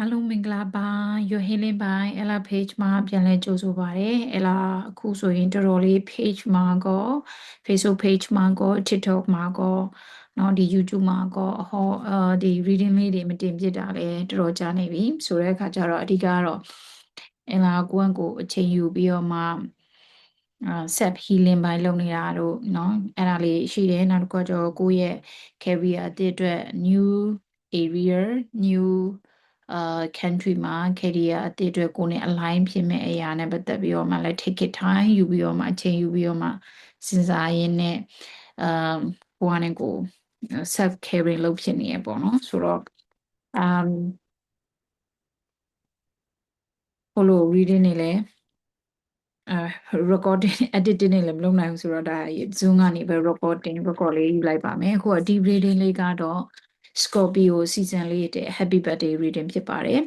အားလုံးမင်္ဂလာပါ Your Healing by Ella page မှာပြန်လဲကြိုဆိုပါရစေ။ Ella အခုဆိုရင်တော်တော်လေး page မှာကော Facebook page မှာကော TikTok မှာကောเนาะဒီ YouTube မှာကောဟောအဲဒီ reading လေးတွေမတင်ပြတာလဲတော်တော်ကြာနေပြီ။ဆိုတဲ့အခါကျတော့အဓိကတော့ Ella ကိုယ့်ကိုအချိန်ယူပြီးတော့မှအာ self healing ပိုင်းလုပ်နေတာတို့เนาะအဲ့ဒါလေးရှိတယ်နောက်တစ်ခုကကျတော့ကိုယ့်ရဲ့ career အသစ်အတွက် new area new အာ country မှာ career အသစ်အတွက်ကိုယ်နဲ့ align ဖြစ်မဲ့အရာနဲ့ပတ်သက်ပြီးတော့မှလည်း take it time ယူပြီးတော့မှအချိန်ယူပြီးတော့မှစဉ်းစားရင်းနဲ့အာကိုယ်ကနေကို self caring လုပ်ဖြစ်နေရပေါ့နော်ဆိုတော့ um ဟိုလို reading နေလဲအဲ recording editing နဲ့လည်းမလုပ်နိုင်ဘူးဆိုတော့ဒါ Zoom ကနေပဲ recording record လေးယူလိုက်ပါမယ်အခုက deep reading လေးကတော့ Scorpio season လေးတဲ့ Happy birthday reading ဖြစ်ပါတယ်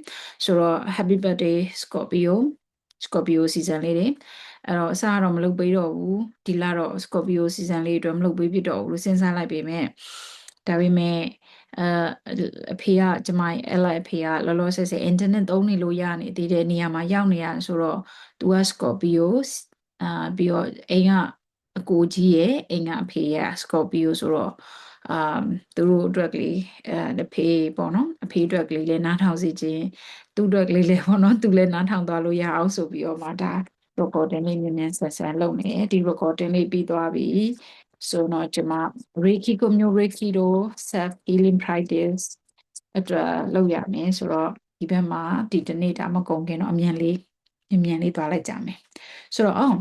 ဆိုတော့ Happy birthday Scorpio Scorpio season လေးတွေအဲ့တော့အစားတော့မလုပ်ပေးတော့ဘူးဒီလတော့ Scorpio season လေးအတွက်မလုပ်ပေးဖြစ်တော့ဘူးလို့စဉ်းစားလိုက်ပေမဲ့ဒါပေမဲ့အအဖေကကျမရဲ့အလိုက်အဖေကလောလောဆယ်ဆယ် internet သုံးနေလို့ရနေသေးတဲ့နေရာမှာရောက်နေရဆိုတော့ तू က Scorpio အာပြီးတော့အိမ်ကအကိုကြီးရဲ့အိမ်ကအဖေရဲ့ Scorpio ဆိုတော့ အာသူတို့အတွက်ကလေးအဲအဖေပေါ့နော်အဖေအတွက်ကလေးလည်းနားထောင်စီခြင်းသူ့အတွက်ကလေးလည်းပေါ့နော်သူလည်းနားထောင်သွားလို့ရအောင်ဆိုပြီးတော့မှဒါ recording လေးမြင်မြန်ဆက်ဆက်လုပ်နေတယ်ဒီ recording လေးပြီးသွားပြီဆိုတော့ကျွန်မ Reiki ကိုမျိုး Reiki တို့ self healing practice အတွက်လုပ်ရမယ်ဆိုတော့ဒီဘက်မှာဒီတနေ့ဒါမကုန်ခင်တော့အမြန်လေးအမြန်လေးသွားလိုက်ကြမယ်ဆိုတော့အောင်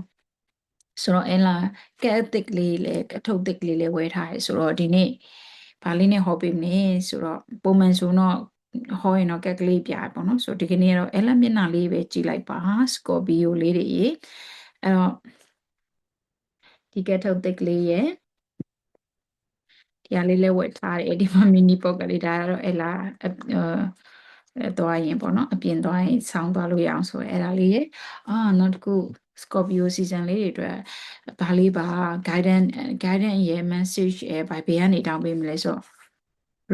ဆိုတော့အလာကဲအသစ်လေးလေအထုပ်သစ်လေးလေးဝယ်ထားရဆိုတော့ဒီနေ့ဘာလေးနဲ့ဟောပေးမလဲဆိုတော့ပုံမှန်ဆိုတော့ဟောရင်တော့ကက်ကလေးပြပေါ့နော်ဆိုတော့ဒီကနေ့ကတော့အလာမျက်နှာလေးပဲကြည့်လိုက်ပါစကော်ပီယိုလေးတွေအဲ့တော့ဒီကက်ထုပ်သစ်လေးရဲ့ဒီဟာလေးလည်းဝယ်ထားတယ်ဒီမှာမီနီပေါ့ကလေးဒါကတော့အလာအဲသွားရင်ပေါ့နော်အပြင်သွားရင်ဆောင်းသွားလို့ရအောင်ဆိုအဲ့ဒါလေးရဲ့အာနောက်တစ်ခု Scorpio season လေးတွေအတွက်ဘာလေးပါ guidance guidance ရဲ့ message ရဲ့ဘာဘယ်ကနေတောင်းပေးမလဲဆိုတော့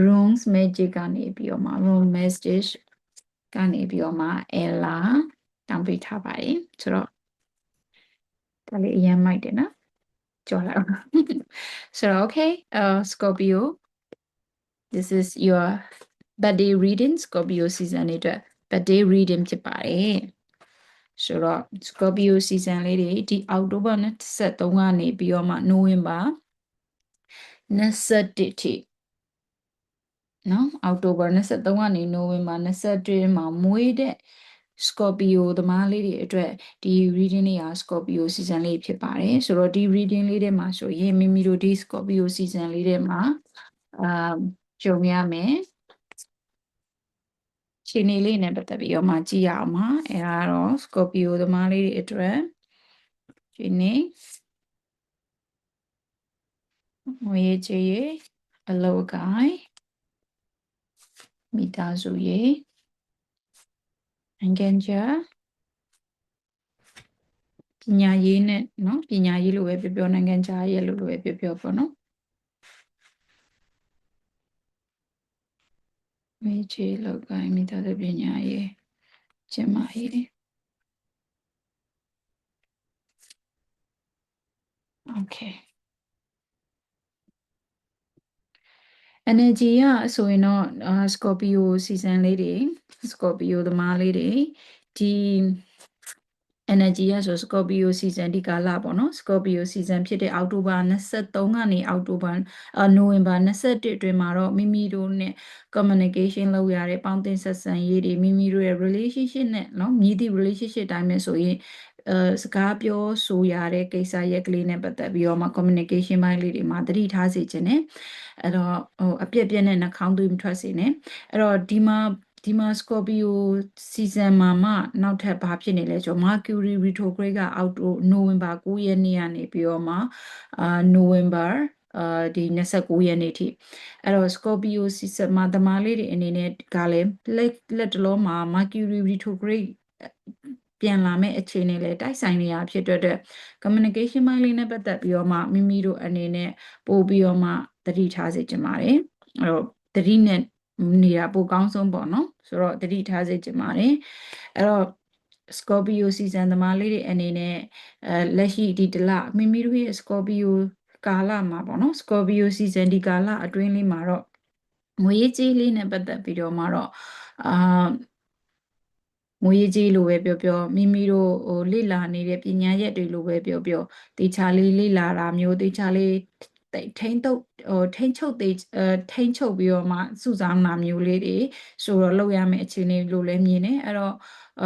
rooms magic ကနေပြီးတော့မှ room message ကနေပြီးတော့မှ ella တောင်းပေးထားပါတယ်ဆိုတော့ဒါလေးအရင်မိုက်တယ်နော်ကြော်လိုက်အောင်ဆိုတော့ okay uh Scorpio this is your birthday reading Scorpio season တွေအတွက် birthday reading ဖြစ်ပါတယ် ဆိုတော့ Scorpio season လေးတွေဒီအောက်တိုဘာ23ကနေပြီးတော့မှနိုဝင်ဘာ21ထိနော်အောက်တိုဘာ23ကနေနိုဝင်ဘာ21မှာမွေးတဲ့ Scorpio သမားလေးတွေအတွက်ဒီ reading လေးဟာ Scorpio season လေးဖြစ်ပါတယ်ဆိုတော့ဒီ reading လေးထဲမှာဆိုရင်မိမိတို့ဒီ Scorpio season လေးထဲမှာအာကြုံရမယ် ခြေနေလေးနဲ့ပတ်သက်ပြီးတော့မှကြည့်ရအောင်ပါအဲဒါတော့ Scorpio သမားလေးတွေအတွက်ခြေနေငွေကြေးရေအလောကိုင်းမိသားစုရေအငန်ကြပညာရေးနဲ့เนาะပညာရေးလိုပဲပြောပြောနိုင်ငံခြားရေးလိုလိုပဲပြောပြောပေါ့နော် မေးချေလောက်ကိုင်းမိသားစုပညာရေးကျမရေး Okay energy ကဆိုရင်တော့ Scorpio season လေးတွေ Scorpio သမားလေးတွေဒီ energy ရဆို Scorpio season ဒီကာလပေါ့နော် Scorpio season ဖြစ်တဲ့အောက်တိုဘာ23ကနေအောက်တိုဘာနိုဝင်ဘာ21အတွင်းမှာတော့မိမိတို့နဲ့ communication လုပ်ရတဲ့ပေါင်းသင်းဆက်ဆံရေးတွေမိမိတို့ရဲ့ relationship နဲ့နော်မြည်သည့် relationship တိုင်းပဲဆိုရင်အဲစကားပြောဆိုရတဲ့ကိစ္စရက်ကလေးနဲ့ပတ်သက်ပြီးတော့မှ communication ဘိုင်းလေးတွေမှာတတိထားစေခြင်း ਨੇ အဲ့တော့ဟိုအပြက်ပြက်နဲ့နှာခေါင်းသွေးမထွက်စေနဲ့အဲ့တော့ဒီမှာ ဒီမှာ Scorpio season မှာမှနောက်ထပ်ဘာဖြစ်နေလဲဆိုတော့ Mercury retrograde ကအောက်တိုနိုဝင်ဘာ9ရက်နေ့ကနေပြီးတော့မှအာနိုဝင်ဘာအာဒီ29ရက်နေ့ထိအဲ့တော့ Scorpio season မှာသမားလေးတွေအနေနဲ့ကလည်းလက်လက်တလုံးမှာ Mercury retrograde ပြန်လာမဲ့အခြေအနေလဲတိုက်ဆိုင်နေရဖြစ်တဲ့အတွက် communication ပိုင်းလေးနဲ့ပတ်သက်ပြီးတော့မှမိမိတို့အနေနဲ့ပို့ပြီးတော့မှသတိထားစေချင်ပါတယ်အဲ့တော့သတိနဲ့ နေတာပိုကောင်းဆုံးပေါ့နော်ဆိုတော့တတိထားစေချင်ပါတယ်အဲ့တော့ Scorpio season သမားလေးတွေအနေနဲ့အဲလက်ရှိဒီတလမိမိတို့ရဲ့ Scorpio ကာလမှာပေါ့နော် Scorpio season ဒီကာလအတွင်းလေးမှာတော့ငွေရေးကြေးလေးနဲ့ပတ်သက်ပြီးတော့မှတော့အာငွေရေးကြေးလိုပဲပြောပြောမိမိတို့ဟိုလေ့လာနေတဲ့ပညာရက်တွေလိုပဲပြောပြောတေချာလေးလေ့လာတာမျိုးတေချာလေး ထိမ့်တုပ်ဟိုထိမ့်ချုပ်သေးအဲထိမ့်ချုပ်ပြီးတော့မှစုဆောင်းတာမျိုးလေးတွေဆိုတော့လုပ်ရမယ့်အခြေအနေလိုလည်းမြင်နေအဲ့တော့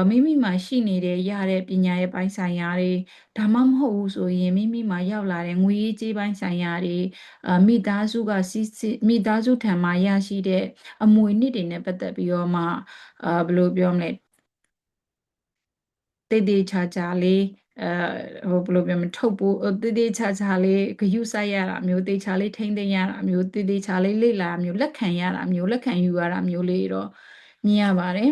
မိမိမှာရှိနေတဲ့ရတဲ့ပညာရဲ့ပိုင်းဆိုင်ရာတွေဒါမှမဟုတ်ဘူးဆိုရင်မိမိမှာရောက်လာတဲ့ငွေရေးကြေးပိုင်းဆိုင်ရာတွေအမိသားစုကစီမိသားစုထံမှာရရှိတဲ့အမွေနှစ်တွေနဲ့ပတ်သက်ပြီးတော့မှအာဘယ်လိုပြောမလဲတေးသေးချာချာလေး အဲဟိုဘယ်လိုပြောမထုတ်ဖို့တေးသေးချာချာလေးဂယုစိုက်ရတာမျိုးတေးချာလေးထိမ့်သိမ်းရတာမျိုးတေးသေးချာလေးလေ့လာမျိုးလက်ခံရတာမျိုးလက်ခံယူရတာမျိုးလေးတော့မြင်ရပါတယ်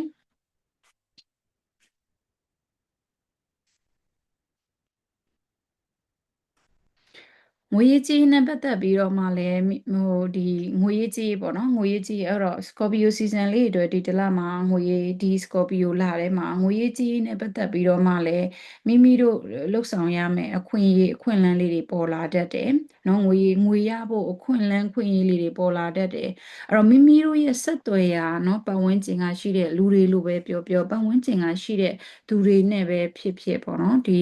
ငွေရေးကြေးနဲ့ပတ်သက်ပြီးတော့မှလည်းဟိုဒီငွေရေးကြေးပေါ့နော်ငွေရေးကြေးအဲ့တော့ Scorpio season လေးတွေဒီတလမှာငွေရေးဒီ Scorpio လထဲမှာငွေရေးကြေးနဲ့ပတ်သက်ပြီးတော့မှလည်းမိမိတို့လှုပ်ဆောင်ရမယ့်အခွင့်အရေးအခွင့်အလမ်းလေးတွေပေါ်လာတတ်တယ်နော်ငွေငွေရဖို့အခွင့်အလမ်းခွင့်အရေးလေးတွေပေါ်လာတတ်တယ်အဲ့တော့မိမိတို့ရဲ့ဆက်သွယ်ရာနော်ပတ်ဝန်းကျင်ကရှိတဲ့လူတွေလိုပဲပြောပြောပတ်ဝန်းကျင်ကရှိတဲ့သူတွေနဲ့ပဲဖြစ်ဖြစ်ပေါ့နော်ဒီ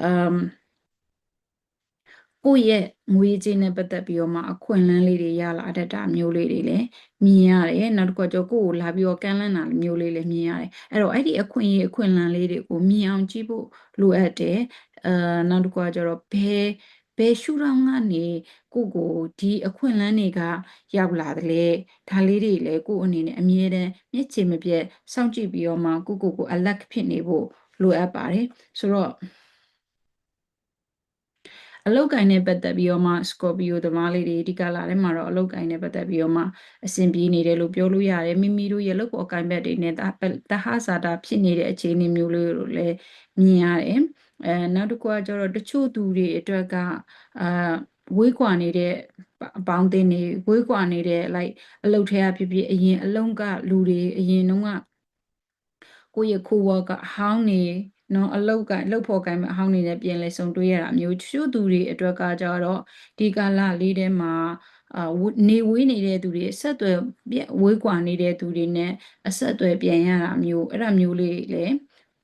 အမ် ကိုယ့်ရဲ့ငွေကြေးနဲ့ပတ်သက်ပြီးတော့မှအခွင့်အလမ်းလေးတွေရလာတတ်တာမျိုးလေးတွေလည်းမြင်ရတယ်နောက်တစ်ခါကျကိုယ့်ကိုလာပြီးတော့ကမ်းလှမ်းတာမျိုးလေးလည်းမြင်ရတယ်အဲ့တော့အဲ့ဒီအခွင့်အရေးအခွင့်အလမ်းလေးတွေကိုမြင်အောင်ကြည့်ဖို့လိုအပ်တယ်အဲနောက်တစ်ခါကျတော့ဘယ်ဘယ်ရှုထောင့်ကနေကိုကိုဒီအခွင့်အလမ်းတွေကရောက်လာတယ်လေဒါလေးတွေလည်းကိုအနေနဲ့အမြဲတမ်းမျက်ခြေမပြတ်စောင့်ကြည့်ပြီးတော့မှကိုကိုကိုအလက်ဖြစ်နေဖို့လိုအပ်ပါတယ်ဆိုတော့ အလုတ်ကင်နဲ့ပတ်သက်ပြီးတော့မှ Scorpio သမားလေးတွေဒီကလာထဲမှာတော့အလုတ်ကင်နဲ့ပတ်သက်ပြီးတော့မှအဆင်ပြေနေတယ်လို့ပြောလို့ရတယ်မိမိတို့ရဲ့လုတ်ပေါ်ကင်ဘက်တွေနဲ့တဟဇာတာဖြစ်နေတဲ့အခြေအနေမျိုးလေးကိုလည်းမြင်ရတယ်အဲနောက်တစ်ခုကကျတော့တချို့သူတွေအတွက်ကအာဝေးကွာနေတဲ့အပေါင်းအသင်းတွေဝေးကွာနေတဲ့ like အလုတ်ထဲကဖြစ်ဖြစ်အရင်အလုံးကလူတွေအရင်တုန်းကကိုယ့်ရဲ့ co-worker အဟောင်းနေ နော်အလုတ်ကအလုတ်ဖော်ကိုင်မဲ့အဟောင်းနေနဲ့ပြင်လဲဆုံတွေ့ရတာမျိုးချို့သူတွေအတွက်ကကြတော့ဒီကာလလေးထဲမှာအာနေဝေးနေတဲ့သူတွေအဆက်အသွယ်ဝေးကွာနေတဲ့သူတွေနဲ့အဆက်အသွယ်ပြန်ရတာမျိုးအဲ့ဒါမျိုးလေးလည်း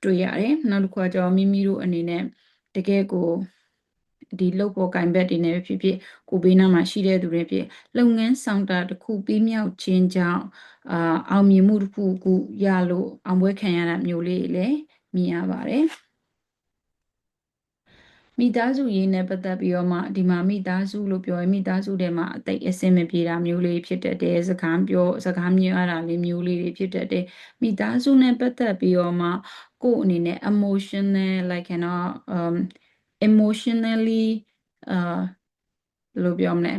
တွေ့ရတယ်နောက်တစ်ခါကျတော့မိမိတို့အနေနဲ့တကယ်ကိုဒီလုပ်ပေါ်ကင်ဘက်တွေနဲ့ဖြစ်ဖြစ်ကိုဘေးနားမှာရှိတဲ့သူတွေဖြစ်လုပ်ငန်းဆောင်တာတစ်ခုပြီးမြောက်ခြင်းကြောင့်အာအောင်မြင်မှုတစ်ခုခုရလို့အောင်ပွဲခံရတာမျိုးလေးလည်း မြင်ရပါတယ်မိသားစုရေးနဲ့ပတ်သက်ပြီးတော့မှဒီမှာမိသားစုလို့ပြောရင်မိသားစုထဲမှာအသိအစင်မပြေတာမျိုးလေးဖြစ်တတ်တယ်စကားပြောစကားမြင်ရတာလေးမျိုးလေးတွေဖြစ်တတ်တယ်မိသားစုနဲ့ပတ်သက်ပြီးတော့မှကိုယ့်အနေနဲ့ emotional like ကတော့ um emotionally အာဘယ်လိုပြောမလဲ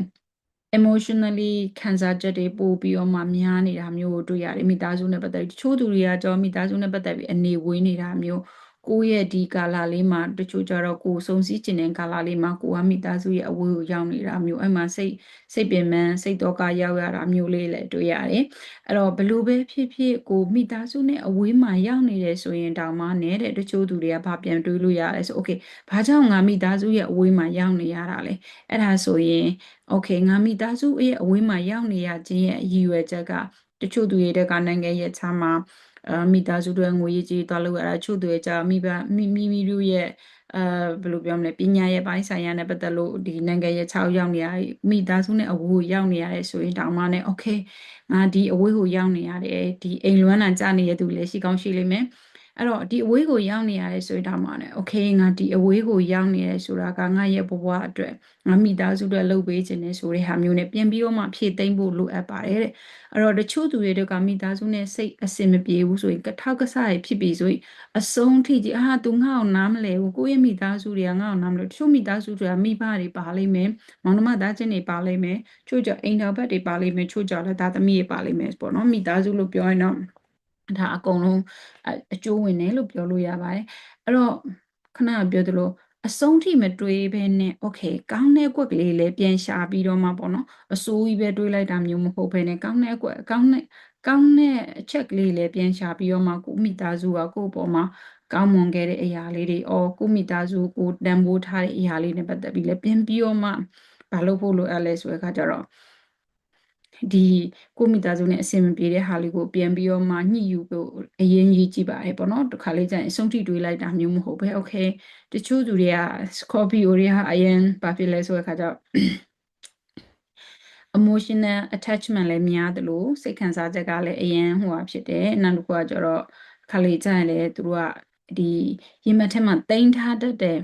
emotionally ခံစားချက်တွေပို့ပြီးတော့မှများနေတာမျိုးကိုတွေ့ရတယ်မိသားစုနဲ့ပတ်သက်ပြီးတချို့သူတွေကကြောမိသားစုနဲ့ပတ်သက်ပြီးအနေဝေးနေတာမျိုး ကိုယ့်ရဲ့ဒီကာလလေးမှာတချို့ကြတော့ကိုယ်စုံစည်းကျင်တဲ့ကာလလေးမှာကိုကမိသားစုရဲ့အဝေးကိုရောက်နေတာမျိုးအဲ့မှာစိတ်စိတ်ပင်ပန်းစိတ်တော့ကရောက်ရတာမျိုးလေးလည်းတွေ့ရတယ်အဲ့တော့ဘလို့ပဲဖြစ်ဖြစ်ကိုမိသားစုနဲ့အဝေးမှာရောက်နေတယ်ဆိုရင်တောင်မှနဲ့တဲ့တချို့သူတွေကဘာပြန်တွေးလို့ရလဲဆို okay ဘာကြောင့်ငါမိသားစုရဲ့အဝေးမှာရောက်နေရတာလဲအဲ့ဒါဆိုရင်โอเคငါမိသားစုရဲ့အဝေးမှာရောက်နေရခြင်းရဲ့အရည်ရွယ်ချက်ကတချို့သူတွေတကနိုင်ငံရဲ့ခြားမှာ အာမိသားစုတွေငွေရေးကြေးသွားလုပ်ရတာချို့တွေကြာမိဘမိမိမိတို့ရဲ့အဲဘယ်လိုပြောမလဲပညာရဲ့ပိုင်းဆိုင်ရာနဲ့ပတ်သက်လို့ဒီနိုင်ငံရဲ့6ရောက်နေရမိသားစုနဲ့အဝေးရောက်နေရတယ်ဆိုရင်တောင်မှနဲ့ okay ငါဒီအဝေးကိုရောက်နေရတယ်ဒီအိမ်လွမ်းလာကြာနေရသူလည်းရှိကောင်းရှိလိမ့်မယ်။ အဲ့တော့ဒီအဝေးကိုရောက်နေရတယ်ဆိုရင်တော့မှလည်းโอเคငါဒီအဝေးကိုရောက်နေရဆိုတာကငါရဲ့ဘဝအတွက်ငါမိသားစုအတွက်လုပ်ပေးခြင်းနဲ့ဆိုတဲ့ဟာမျိုးနဲ့ပြန်ပြီးတော့မှဖြည့်သိမ့်ဖို့လိုအပ်ပါတယ်တဲ့အဲ့တော့တချို့သူတွေကမိသားစုနဲ့စိတ်အစင်မပြေဘူးဆိုရင်ကထောက်ကစားရဖြစ်ပြီးဆိုရင်အဆုံးထိကြီးအာသူငါ့ကိုနားမလဲဘူးကိုယ့်ရဲ့မိသားစုတွေကငါ့ကိုနားမလဲတချို့မိသားစုတွေကမိဘတွေပါလိမ့်မယ်မောင်နှမသားချင်းတွေပါလိမ့်မယ်ချို့ကြအိမ်တော်ဘက်တွေပါလိမ့်မယ်ချို့ကြလည်းသားသမီးတွေပါလိမ့်မယ်ပေါ့နော်မိသားစုလို့ပြောရင်တော့ ဒါအကုန်လုံးအကျိုးဝင်တယ်လို့ပြောလို့ရပါတယ်အဲ့တော့ခဏပြောသလိုအဆုံးထိမတွေးဘဲနဲ့ okay ကောင်းတဲ့ကွက်ကလေးလည်းပြန်ရှာပြီးတော့မှပေါ့နော်အစိုးကြီးပဲတွေးလိုက်တာမျိုးမဟုတ်ဘဲနဲ့ကောင်းတဲ့ကွက်ကောင်းတဲ့ကောင်းတဲ့အချက်ကလေးလည်းပြန်ရှာပြီးတော့မှကိုမိသားစုကကိုယ့်ပေါ်မှာကောင်းမွန်ခဲ့တဲ့အရာလေးတွေအော်ကိုမိသားစုကိုတန်ဖိုးထားတဲ့အရာလေးနဲ့ပတ်သက်ပြီးလည်းပြန်ပြီးတော့မှမလုပ်ဖို့လိုအပ်လဲဆိုတဲ့အခါကျတော့ ဒီကိုမိသားစုနဲ့အဆင်မပြေတဲ့ဟာလေးကိုပြန်ပြီးတော့မှညှိယူဖို့အရင်ကြီးကြည့်ပါတယ်ပေါ့နော်တခါလေးကျရင်အဆုံးထိတွေးလိုက်တာမျိုးမဟုတ်ပဲ okay တချို့သူတွေက Scorpio တွေကအရင်ဘာဖြစ်လဲဆိုတဲ့အခါကျတော့ emotional attachment လည်းများတယ်လို့စိတ်ခံစားချက်ကလည်းအရင်ဟိုဟာဖြစ်တယ်နောက်တစ်ခုကကျတော့ခါလေးကျရင်လည်းသူတို့ကဒီရင်မက်ထဲမှာတိမ့်ထားတတ်တယ်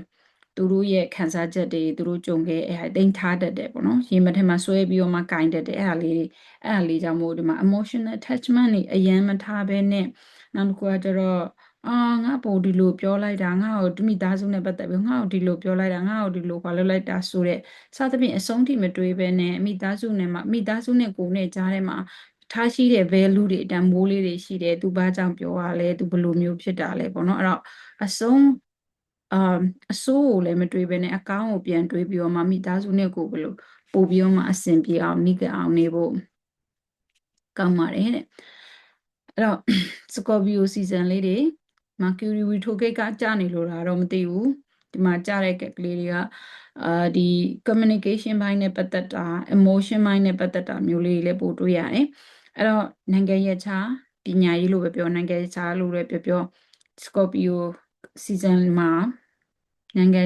သူတို့ရဲ့ခံစားချက်တွေသူတို့ကြုံခဲ့အဲတိမ့်ထားတတ်တယ်ပေါ့နော်ရင်မက်ထဲမှာဆွဲပြီးတော့မှကင်တတ်တယ်အဲဟာလေးအဲဟာလေးကြောင့်မို့ဒီမှာ emotional attachment တွေအရင်မထားဘဲနဲ့နောက်တစ်ခုကကျတော့အာငါပို့ဒီလိုပြောလိုက်တာငါ့ကိုမိသားစုနဲ့ပတ်သက်ပြီးငါ့ကိုဒီလိုပြောလိုက်တာငါ့ကိုဒီလိုဘာလုပ်လိုက်တာဆိုတဲ့စသဖြင့်အဆုံးထိမတွေးဘဲနဲ့မိသားစုနဲ့မှမိသားစုနဲ့ကိုယ်နဲ့ကြားထဲမှာထားရှိတဲ့ value တွေတန်ဖိုးလေးတွေရှိတယ်သူဘာကြောင့်ပြောရလဲသူဘယ်လိုမျိုးဖြစ်တာလဲပေါ့နော်အဲ့တော့အဆုံး အာအဆိုးကိုလည်းမတွေးဘဲနဲ့အကောင်းကိုပြန်တွေးပြီးတော့မှမိသားစုနဲ့ကိုယ်ဘယ်လိုပို့ပြီးတော့မှအဆင်ပြေအောင်နိကအောင်နေဖို့ကောင်းပါတယ်တဲ့အဲ့တော့ Scorpio season လေးတွေ Mercury retrograde ကကြာနေလို့တာတော့မသိဘူးဒီမှာကြာတဲ့ကက်ကလေးတွေကအာဒီ communication ဘိုင်းနဲ့ပတ်သက်တာ emotion ဘိုင်းနဲ့ပတ်သက်တာမျိုးလေးတွေလည်းပို့တွေ့ရတယ်အဲ့တော့နိုင်ငံရဲ့ခြားပညာရေးလို့ပဲပြောနိုင်ငံရဲ့ခြားလို့လည်းပြောပြော Scorpio season မှာနိုင်ငံ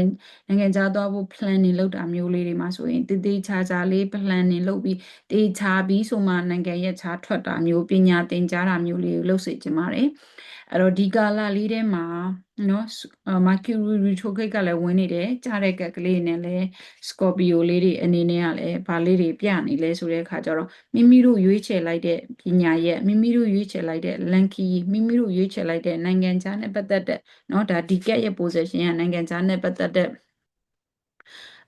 နိုင်ငံခြားသွားဖို့ planning လုပ်တာမျိုးလေးတွေမှာဆိုရင်တည်တည်ချာချာလေး planning လုပ်ပြီးတေချာပြီးဆိုမှနိုင်ငံရဲ့ခြားထွက်တာမျိုးပညာသင်ကြားတာမျိုးလေးကိုလုပ်စေချင်ပါတယ်အဲ့တော့ဒီကာလလေးထဲမှာနော် Mercury retrograde ကလည်းဝင်နေတယ်ကြားတဲ့ကက်ကလေးနဲ့လည်း Scorpio လေးတွေအနေနဲ့ကလည်းဗာလေးတွေပြနေလဲဆိုတဲ့အခါကျတော့မိမိတို့ရွေးချယ်လိုက်တဲ့ပညာရဲ့မိမိတို့ရွေးချယ်လိုက်တဲ့ lanky မိမိတို့ရွေးချယ်လိုက်တဲ့နိုင်ငံခြားနဲ့ပတ်သက်တဲ့နော်ဒါဒီကက်ရဲ့ position ကနိုင်ငံခြားနဲ့ပတ်သက်တဲ့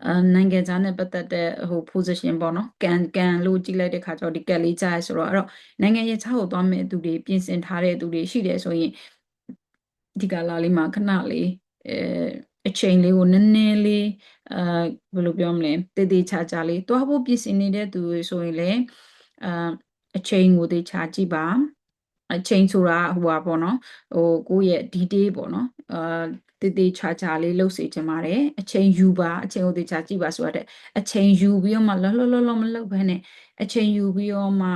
အဲနိုင်ငံခြားနဲ့ပတ်သက်တဲ့ဟို position ပေါ့နော်ကန်ကန်လို့ကြည့်လိုက်တဲ့ခါကျတော့ဒီကက်လေးကြားရဆိုတော့အဲ့တော့နိုင်ငံရေးခြားကိုသွားမဲ့သူတွေပြင်ဆင်ထားတဲ့သူတွေရှိတယ်ဆိုရင် ဒီကာလလေးမှာခဏလေးအဲအချိန်လေးကိုနည်းနည်းလေးအာဘယ်လိုပြောမလဲတည်တည်ချာချာလေးသွားဖို့ပြင်ဆင်နေတဲ့သူတွေဆိုရင်လည်းအာအချိန်ကိုတည်ချာကြည့်ပါအချိန်ဆိုတာဟိုပါပေါ့နော်ဟိုကိုယ့်ရဲ့ detail ပေါ့နော်အာတည်တည်ချာချာလေးလုပ်စေချင်ပါတယ်အချိန်ယူပါအချိန်ကိုတည်ချာကြည့်ပါဆိုတဲ့အချိန်ယူပြီးတော့မှလောလောလောလောမလုပ်ဘဲနဲ့ အချိန်ယူပြီးတော့မှ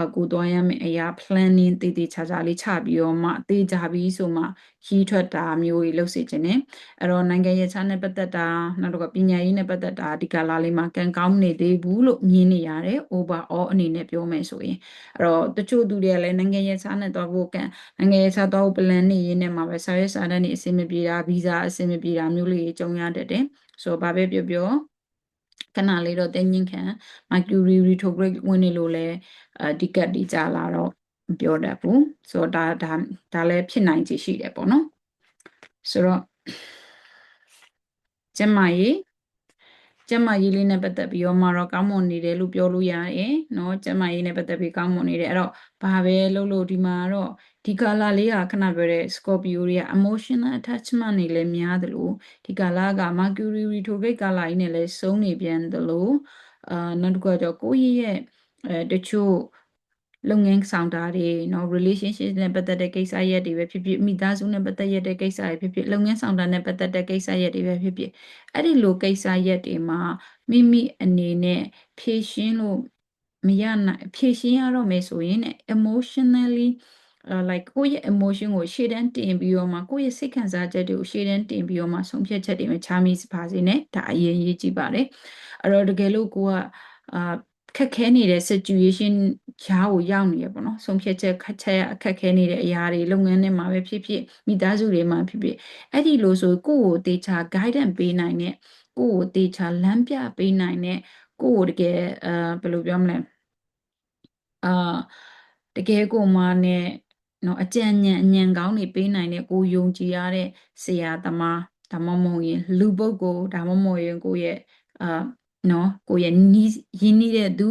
အကိုသွားရမယ့်အရာ planning တည်တည်ချာချာလေးချပြီးတော့မှတေးကြပြီးဆိုမှခီးထွက်တာမျိုးကြီးလုပ်စေချင်တယ်အဲ့တော့နိုင်ငံရေးချာနဲ့ပတ်သက်တာနောက်တော့ပညာရေးနဲ့ပတ်သက်တာဒီကလာလေးမှာကံကောင်းနေသေးဘူးလို့မြင်နေရတယ် overall အနေနဲ့ပြောမယ်ဆိုရင်အဲ့တော့တချို့သူတွေကလည်းနိုင်ငံရေးချာနဲ့တော့ဖို့ကံနိုင်ငံရေးချာတော့ plan နေရင်းနဲ့မှာပဲစာရေးစာတမ်းနေအဆင်မပြေတာဗီဇာအဆင်မပြေတာမျိုးလေးကြုံရတတ်တယ်ဆိုတော့ဘာပဲပြောပြော ခဏလေးတော့တင်းချင်းခံ Mercury retrograde ဝင်နေလို့လဲအဒီကတ်ဒီကြလာတော့မပြောတတ်ဘူးဆိုတော့ဒါဒါဒါလည်းဖြစ်နိုင်ခြေရှိတယ်ပေါ့နော်ဆိုတော့ကျမကြီး ကျမကြီးလေးနဲ့ပတ်သက်ပြီးတော့မှတော့ကောင်းမွန်နေတယ်လို့ပြောလို့ရတယ်เนาะကျမကြီးနဲ့ပတ်သက်ပြီးကောင်းမွန်နေတယ်အဲ့တော့ဘာပဲလုပ်လို့ဒီမှာတော့ဒီကာလာလေးကခဏပြောတဲ့ Scorpio တွေက emotional attachment တွေလည်းများတယ်လို့ဒီကာလာက Mercury retrograde ကာလာကြီးနဲ့လည်းစုံနေပြန်တယ်လို့အာနောက်တစ်ခုကတော့ကိုယ့်ရဲ့အဲတချို့ လုပ်ငန်းဆောင်တာတွေနော် relationship နဲ့ပတ်သက်တဲ့ကိစ္စရပ်တွေပဲဖြစ်ဖြစ်မိသားစုနဲ့ပတ်သက်ရတဲ့ကိစ္စတွေဖြစ်ဖြစ်လုပ်ငန်းဆောင်တာနဲ့ပတ်သက်တဲ့ကိစ္စရပ်တွေပဲဖြစ်ဖြစ်အဲ့ဒီလိုကိစ္စရပ်တွေမှာမိမိအနေနဲ့ဖြည့်ရှင်းလို့မရနိုင်ဖြည့်ရှင်းရတော့မယ်ဆိုရင် emotionally uh, like ကိုယ့်ရဲ့ emotion ကိုရှေ့တန်းတင်ပြီးတော့မှကိုယ့်ရဲ့စိတ်ခံစားချက်တွေကိုရှေ့တန်းတင်ပြီးတော့မှဆုံးဖြတ်ချက်တွေမှာချမိစပါစေနဲ့ဒါအရင်ရေးကြည့်ပါတယ်အဲ့တော့တကယ်လို့ကိုကအာ ခက်ခဲနေတဲ့ situation ကြားကိုရောက်နေရပေါ့နော်ဆုံးဖြတ်ချက်ခက်ချက်အခက်ခဲနေတဲ့အရာတွေလုပ်ငန်းတွေမှာပဲဖြစ်ဖြစ်မိသားစုတွေမှာဖြစ်ဖြစ်အဲ့ဒီလိုဆိုကိုယ့်ကိုတေချာ guidance ပေးနိုင်တဲ့ကိုယ့်ကိုတေချာလမ်းပြပေးနိုင်တဲ့ကိုယ့်ကိုတကယ်အာဘယ်လိုပြောမလဲအာတကယ်ကိုမှနဲ့နော်အကြံဉာဏ်အဉာဏ်ကောင်းတွေပေးနိုင်တဲ့ကိုယုံကြည်ရတဲ့ဆရာသမားဒါမှမဟုတ်ရင်လူပုဂ္ဂိုလ်ဒါမှမဟုတ်ရင်ကိုရဲ့အာ နော်ကိုရဲ့နီးရင်းနှီးတဲ့သူ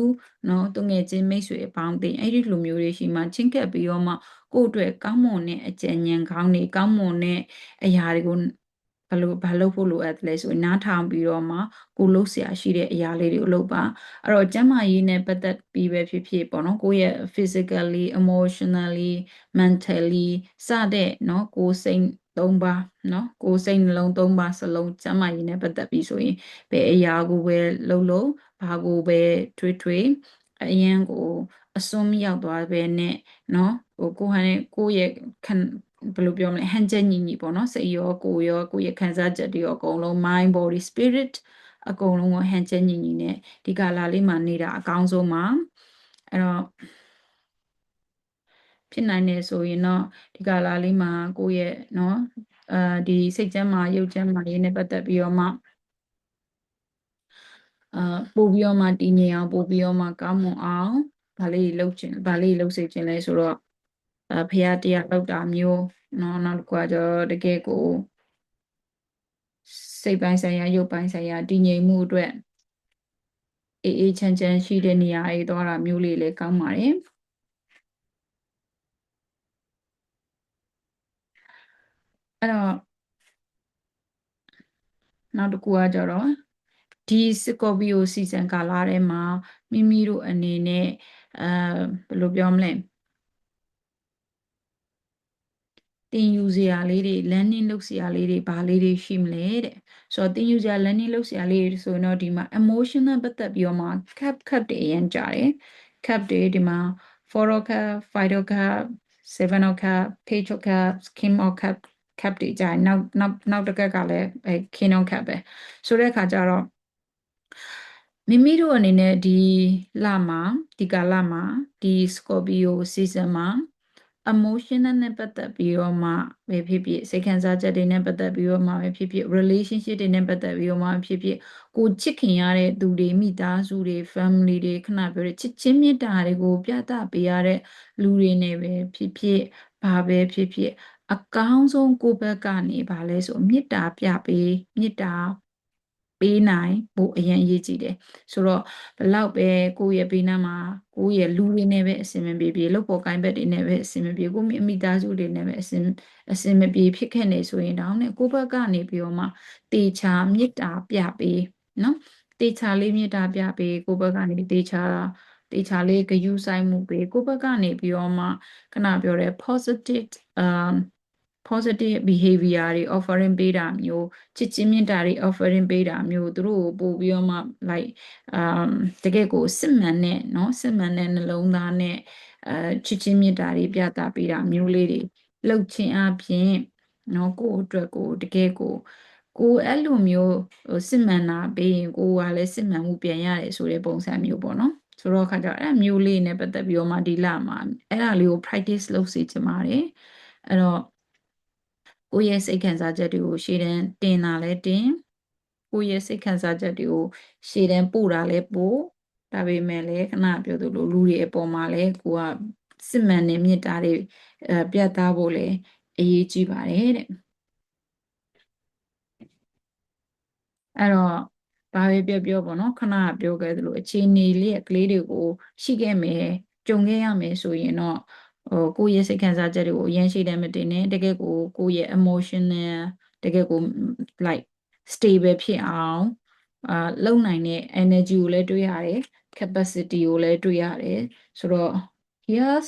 နော်သူငယ်ချင်းမိတ်ဆွေအပေါင်းအသင်းအဲ့ဒီလိုမျိုးတွေရှိမှချင်းကပ်ပြီးတော့မှကိုယ့်အတွက်ကောင်းမွန်တဲ့အကြံဉာဏ်ကောင်းတွေကောင်းမွန်တဲ့အရာတွေကို ဘယ်လိုဘာလုပ်ဖို့လိုအပ်တယ်လဲဆိုရင်နားထောင်ပြီးတော့မှကိုလုပ်เสียရှိတဲ့အရာလေးတွေကိုလုပ်ပါအဲ့တော့ကျန်းမာရေးနဲ့ပတ်သက်ပြီးပဲဖြစ်ဖြစ်ပေါ့နော်ကိုယ့်ရဲ့ physically emotionally mentally စတဲ့เนาะကိုယ်စိတ် သုံးပါเนาะကိုယ်စိတ်နှလုံးသုံးပါစလုံးကျန်းမာရေးနဲ့ပတ်သက်ပြီးဆိုရင်ဘယ်အရာကိုပဲလုပ်လို့ဘာကိုပဲထွေးထွေးအရင်ကိုအစွန်းမရောက်သွားပဲနဲ့เนาะဟိုကိုဟန်နဲ့ကိုယ့်ရဲ့ခံဘယ်လိုပြောမလဲဟန်ချက်ညီညီပေါ့နော်စိတ်ရောကိုယ်ရောကိုယ့်ရဲ့ခံစားချက်တွေရောအကုန်လုံး mind body spirit အကုန်လုံးကိုဟန်ချက်ညီညီနဲ့ဒီကာလလေးမှာနေတာအကောင်းဆုံးပါအဲ့တော့ ဖြစ်နိုင်တယ်ဆိုရင်တော့ဒီကာလလေးမှာကိုယ့်ရဲ့နော်အာဒီစိတ်ကျမ်းမာရုပ်ကျမ်းမာရေးနဲ့ပတ်သက်ပြီးတော့မှအာပို့ပြီးတော့မှတည်ငြိမ်အောင်ပို့ပြီးတော့မှကောင်းမွန်အောင်ဗာလေးလှုပ်ခြင်းဗာလေးလှုပ်စေခြင်းလဲဆိုတော့အာဖရာတရားလောက်တာမျိုးနော်နောက်တစ်ခုကကျတော့တကယ်ကိုစိတ်ပိုင်းဆိုင်ရာရုပ်ပိုင်းဆိုင်ရာတည်ငြိမ်မှုအတွက်အေးအေးချမ်းချမ်းရှိတဲ့နေရာတွေသွားတာမျိုးလေးလည်းကောင်းပါတယ် အဲ့တော့နောက်တစ်ခုကကျတော့ဒီစကော်ပီယိုစီဇန်ကာလထဲမှာမိမိတို့အနေနဲ့အဲဘယ်လိုပြောမလဲတင်ယူစရာလေးတွေ learning လုပ်စရာလေးတွေဘာလေးတွေရှိမလဲတဲ့ဆိုတော့တင်ယူစရာ learning လုပ်စရာလေးတွေဆိုရင်တော့ဒီမှာ emotional ပတ်သက်ပြီးတော့မှ cap cap တွေအရင်ကြတယ် cap တွေဒီမှာ four of cap five of cap seven of cap page of cap king of cap cap တွေကြာနောက်နောက်နောက်တစ်ကက်ကလည်းအဲ king of cap ပဲဆိုတဲ့အခါကျတော့မိမိတို့အနေနဲ့ဒီလမှာဒီကာလမှာဒီ Scorpio season မှာ emotional နဲ့ပတ်သက်ပြီးတော့မှပဲဖြစ်ဖြစ်စိတ်ခံစားချက်တွေနဲ့ပတ်သက်ပြီးတော့မှပဲဖြစ်ဖြစ် relationship တွေနဲ့ပတ်သက်ပြီးတော့မှဖြစ်ဖြစ်ကိုချစ်ခင်ရတဲ့သူတွေမိသားစုတွေ family တွေခဏပြောတဲ့ချစ်ချင်းမေတ္တာတွေကို ပြသပေးရတဲ့လူတွေနဲ့ပဲဖြစ်ဖြစ်ဘာပဲဖြစ်ဖြစ် အကောင်းဆုံးကိုယ့်ဘက်ကနေဘာလဲဆိုမေတ္တာပြပေးမေတ္တာပေးနိုင်ဖို့အရင်အရေးကြီးတယ်ဆိုတော့ဘလောက်ပဲကိုယ့်ရဲ့ဘေးနားမှာကိုယ့်ရဲ့လူတွေနဲ့ပဲအဆင်မပြေပြေလုပ်ပေါ်ကိုင်းဘက်တွေနဲ့ပဲအဆင်မပြေကိုယ့်မိသားစုတွေနဲ့ပဲအဆင်အဆင်မပြေဖြစ်ခဲ့နေဆိုရင်တောင်းနဲ့ကိုယ့်ဘက်ကနေပြီးတော့မှတေချာမေတ္တာပြပေးနော်တေချာလေးမေတ္တာပြပေးကိုယ့်ဘက်ကနေတေချာတေချာလေးဂယုဆိုင်မှုပေးကိုယ့်ဘက်ကနေပြီးတော့မှခဏပြောတဲ့ positive um positive behavior တွေ offering ပေးတာမျိုးချစ်ချင်းမြတ်တာတွေ offering ပေးတာမျိုးသူတို့ကိုပို့ပြီးတော့မှ like um တကယ်ကိုစစ်မှန်တဲ့เนาะစစ်မှန်တဲ့နှလုံးသားနဲ့အဲချစ်ချင်းမြတ်တာတွေပြသပေးတာမျိုးလေးတွေလှုပ်ခြင်းအပြင်เนาะကိုယ့်အတွက်ကိုတကယ်ကိုကိုအဲ့လိုမျိုးစစ်မှန်တာပေးရင်ကိုကလည်းစစ်မှန်မှုပြန်ရတယ်ဆိုတဲ့ပုံစံမျိုးပေါ့နော်ဆိုတော့ခါကျအဲ့မျိုးလေးနဲ့ပတ်သက်ပြီးတော့မှဒီလမှာအဲ့ဒါလေးကို practice လုပ်စေချင်ပါတယ်အဲ့တော့ ကိုယ့်ရဲ့စိတ်ခံစားချက်တွေကိုရှေ့တန်းတင်တာလဲတင်ကိုယ့်ရဲ့စိတ်ခံစားချက်တွေကိုရှေ့တန်းပို့တာလဲပို့ဒါပေမဲ့လည်းခဏပြောသလိုလူတွေအပေါ်မှာလဲကိုကစစ်မှန်တဲ့မေတ္တာတွေအဲပြတ်သားဖို့လဲအရေးကြီးပါတယ်တဲ့အဲ့တော့ဘာပဲပြောပြောပေါ့နော်ခဏပြောခဲ့သလိုအခြေအနေလေးကလေးတွေကိုရှိခဲ့မယ်ကြုံခဲ့ရမယ်ဆိုရင်တော့ ဟိုကိုယ့်ရဲ့စိတ်ခံစားချက်တွေကိုအရင်ရှိတယ်မတင်နဲ့တကယ်ကိုကိုယ့်ရဲ့ emotional တကယ်ကို like stable ဖြစ်အောင်အာလုံနိုင်တဲ့ energy ကိုလည်းတွေ့ရတယ် capacity ကိုလည်းတွေ့ရတယ်ဆိုတော့ yes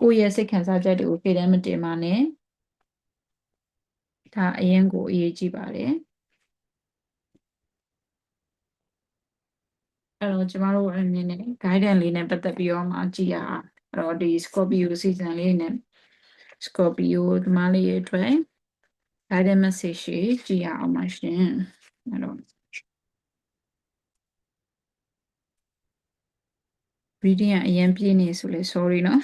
ကိုယ့်ရဲ့စိတ်ခံစားချက်တွေကိုဖြေတယ်မတင်ပါနဲ့ဒါအရင်ကိုအရေးကြီးပါတယ်အဲ့တော့ကျမတို့အနေနဲ့ guidance လေးနဲ့ပတ်သက်ပြီးတော့မှကြည့်ရအောင် အဲ့တော့ဒီ Scorpio season လေးနဲ့ Scorpio ဒီမလေးရဲ့အတွက် guidance message ရှိကြည့်ရအောင်ပါရှင်အဲ့တော့ reading ကအရင်ပြည့်နေဆိုလေ sorry เนาะ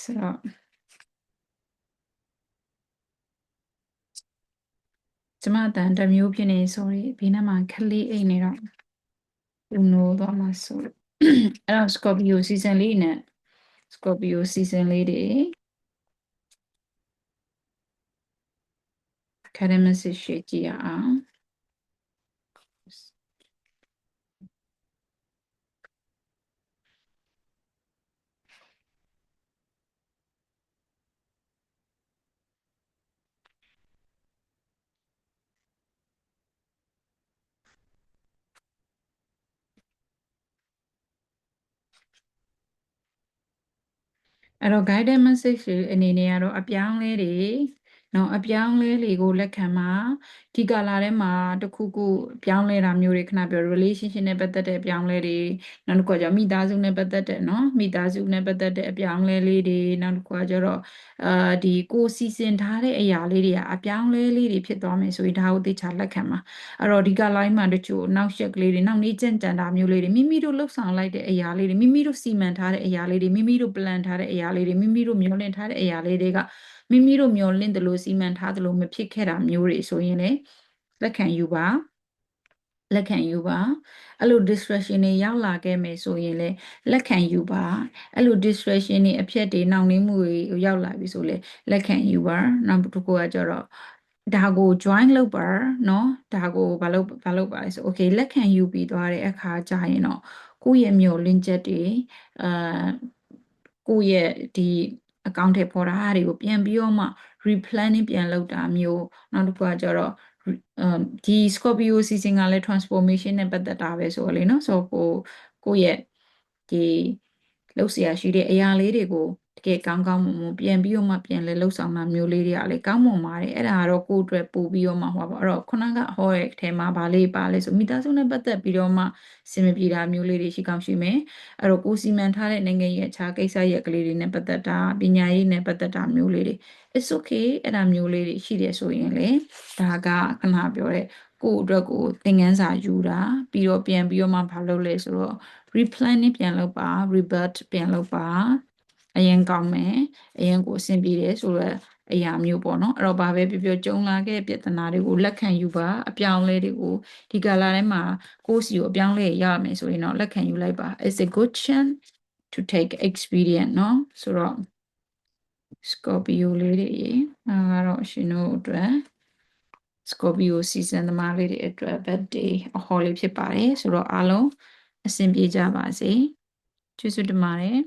ဆိုတော့ကျမတန်တမျိုးဖြစ်နေ sorry ဘေးနားမှာခလေးအိတ်နေတော့လူနိုးသွားမှာဆိုလို့ အဲ့တော့ Scorpio season လေးနဲ့ Scorpio season လေးတွေ academic ရှိကြည့်ရအောင် အဲ့တော့ guided message တွေအနေနဲ့ကတော့အပြောင်းလဲတွေ နော်အပြောင်းလဲတွေကိုလက်ခံမှာဒီကာလာထဲမှာတစ်ခုခုပြောင်းလဲတာမျိုးတွေခဏပြော relationship နဲ့ပတ်သက်တဲ့အပြောင်းလဲတွေနောက်တစ်ခုကကျတော့မိသားစုနဲ့ပတ်သက်တဲ့နော်မိသားစုနဲ့ပတ်သက်တဲ့အပြောင်းလဲလေးတွေနောက်တစ်ခုကကျတော့အာဒီကိုစီစဉ်ထားတဲ့အရာလေးတွေကအပြောင်းလဲလေးတွေဖြစ်သွားမယ်ဆိုရင်ဒါကိုသိချာလက်ခံမှာအဲ့တော့ဒီကာလာမှာတချို့နောက်ရက်ကလေးတွေနောက်နေ့ကြံ့ကြံ့တာမျိုးလေးတွေမိမိတို့လှုပ်ဆောင်လိုက်တဲ့အရာလေးတွေမိမိတို့စီမံထားတဲ့အရာလေးတွေမိမိတို့ plan ထားတဲ့အရာလေးတွေမိမိတို့မျှော်လင့်ထားတဲ့အရာလေးတွေက မိမိတို့မျှော်လင့်တယ်လို့စီမံထားတယ်လို့မဖြစ်ခဲ့တာမျိုးတွေဆိုရင်လည်းလက်ခံယူပါလက်ခံယူပါအဲ့လို distraction တွေရောက်လာခဲ့မယ်ဆိုရင်လည်းလက်ခံယူပါအဲ့လို distraction တွေအဖြစ်တွေနှောင့်နှေးမှုတွေရောက်လာပြီဆိုလည်းလက်ခံယူပါနောက်တစ်ခုကကျတော့ဒါကို join လုပ်ပါเนาะဒါကိုဘာလို့ဘာလို့ပါလဲဆို okay လက်ခံယူပြီးသွားတဲ့အခါကျရင်တော့ကိုယ့်ရဲ့မျှော်လင့်ချက်တွေအာကိုယ့်ရဲ့ဒီ အကောင့်ထဲပေါ်တာအားတွေကိုပြန်ပြီးတော့မှ replanning ပြန်လုပ်တာမျိုးနောက်တစ်ခုကကြတော့ဒီ Scorpio season ကလည်း transformation နဲ့ပတ်သက်တာပဲဆိုတော့လေနော်ဆိုတော့ကိုကိုယ့်ရဲ့ဒီလှုပ်ရှားရှိတဲ့အရာလေးတွေကို တကယ်ကောင်းကောင်းမွန်မွန်ပြန်ပြီးတော့မှပြန်လဲလှုပ်ဆောင်တာမျိုးလေးတွေကလည်းကောင်းမွန်ပါတယ်အဲ့ဒါကတော့ကိုယ့်အတွက်ပို့ပြီးတော့မှဟောပါအဲ့တော့ခုနကဟောရဲ့အထဲမှာဗာလေးပါလဲဆိုမိသားစုနဲ့ပတ်သက်ပြီးတော့မှစင်မပြေတာမျိုးလေးတွေရှိကောင်းရှိမယ်အဲ့တော့ကိုစီမံထားတဲ့နိုင်ငံရဲ့အခြားကိစ္စရဲ့ကလေးတွေနဲ့ပတ်သက်တာပညာရေးနဲ့ပတ်သက်တာမျိုးလေးတွေ it's okay အဲ့ဒါမျိုးလေးတွေရှိတယ်ဆိုရင်လေဒါကခဏပြောတဲ့ကိုယ့်အတွက်ကိုသင်ခန်းစာယူတာပြီးတော့ပြန်ပြီးတော့မှဘာလုပ်လဲဆိုတော့ replanning ပြန်လုပ်ပါ rebirth ပြန်လုပ်ပါ အရင်ကောင်းမယ်အရင်ကိုအဆင်ပြေတယ်ဆိုတော့အရာမျိုးပေါ့နော်အဲ့တော့ဘာပဲပြောပြောကြုံလာခဲ့ပြဿနာတွေကိုလက်ခံယူပါအပြောင်းလဲတွေကိုဒီကာလထဲမှာကိုယ့်စီကိုအပြောင်းလဲရရမယ်ဆိုရင်တော့လက်ခံယူလိုက်ပါ it's a good chance to take experience เนาะဆိုတော့ Scorpio လေးတွေအဲကတော့ရှင်တို့အတွက် Scorpio season သမားလေးတွေအတွက် birthday အဟော်လေးဖြစ်ပါတယ်ဆိုတော့အားလုံးအဆင်ပြေကြပါစေကျေးဇူးတင်ပါတယ်